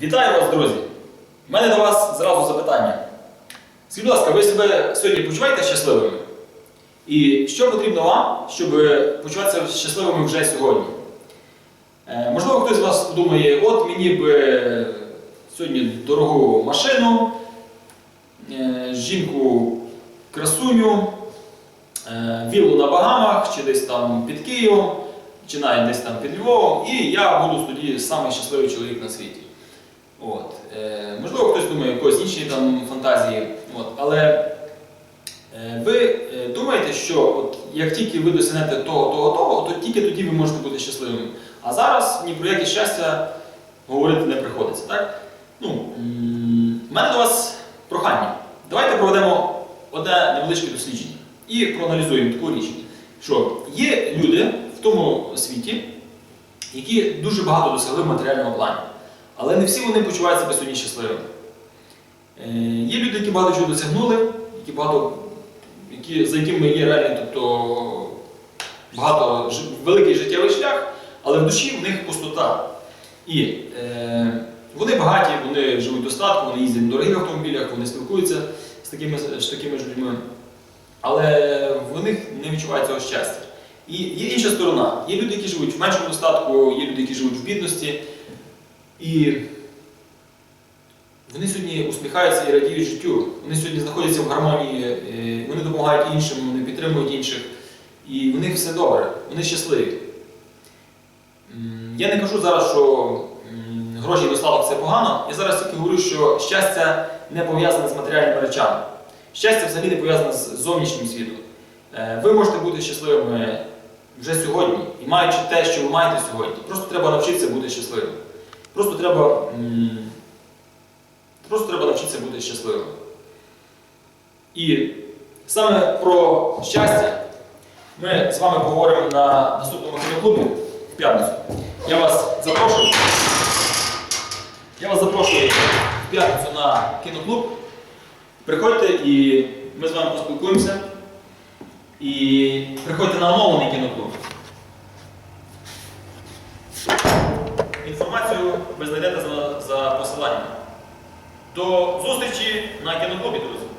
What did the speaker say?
Вітаю вас, друзі! У мене до вас зразу запитання. Скажіть, будь ласка, ви себе сьогодні почуваєте щасливими? І що потрібно вам, щоб почуватися щасливими вже сьогодні? Е, можливо, хтось з вас подумає, от мені б сьогодні дорогу машину, е, жінку красуню, е, віллу на Багамах, чи десь там під Києвом, чи навіть десь там під Львовом, і я буду тоді самий щасливий чоловік на світі. От. Е, можливо, хтось думає, якось інші там фантазії. От. Але е, ви е, думаєте, що от, як тільки ви досягнете того, того, того, то тільки тоді ви можете бути щасливими. А зараз ні про яке щастя говорити не приходиться. Так? Ну, в мене до вас прохання. Давайте проведемо одне невеличке дослідження і проаналізуємо таку річ, що є люди в тому світі, які дуже багато досягли в матеріальному плані. Але не всі вони почувають себе сьогодні щасливими. Е, є люди, які багато чого досягнули, які багато, які, за якими є реальний, тобто багато великий життєвий шлях, але в душі в них пустота. І е, вони багаті, вони живуть достатку, вони їздять на дорогих автомобілях, вони спілкуються з такими, з такими ж людьми. Але в них не відчувають цього щастя. І є інша сторона. Є люди, які живуть в меншому достатку, є люди, які живуть в бідності. І вони сьогодні усміхаються і радіють життю. Вони сьогодні знаходяться в гармонії, е, вони допомагають іншим, вони підтримують інших. І в них все добре, вони щасливі. Я не кажу зараз, що гроші і достаток це погано. Я зараз тільки говорю, що щастя не пов'язане з матеріальними речами. Щастя взагалі не пов'язане з зовнішнім світом. Е, Ви можете бути щасливими вже сьогодні і маючи те, що ви маєте сьогодні. Просто треба навчитися бути щасливим. Просто треба, просто треба навчитися бути щасливим. І саме про щастя ми з вами поговоримо на наступному кіноклубі в п'ятницю. Я вас запрошую. Я вас запрошую в п'ятницю на кіноклуб. Приходьте і ми з вами поспілкуємося. І приходьте на оновлений кіноклуб. Інформацію ви знайдете за, за посиланням. До зустрічі на кіноклубі, друзі!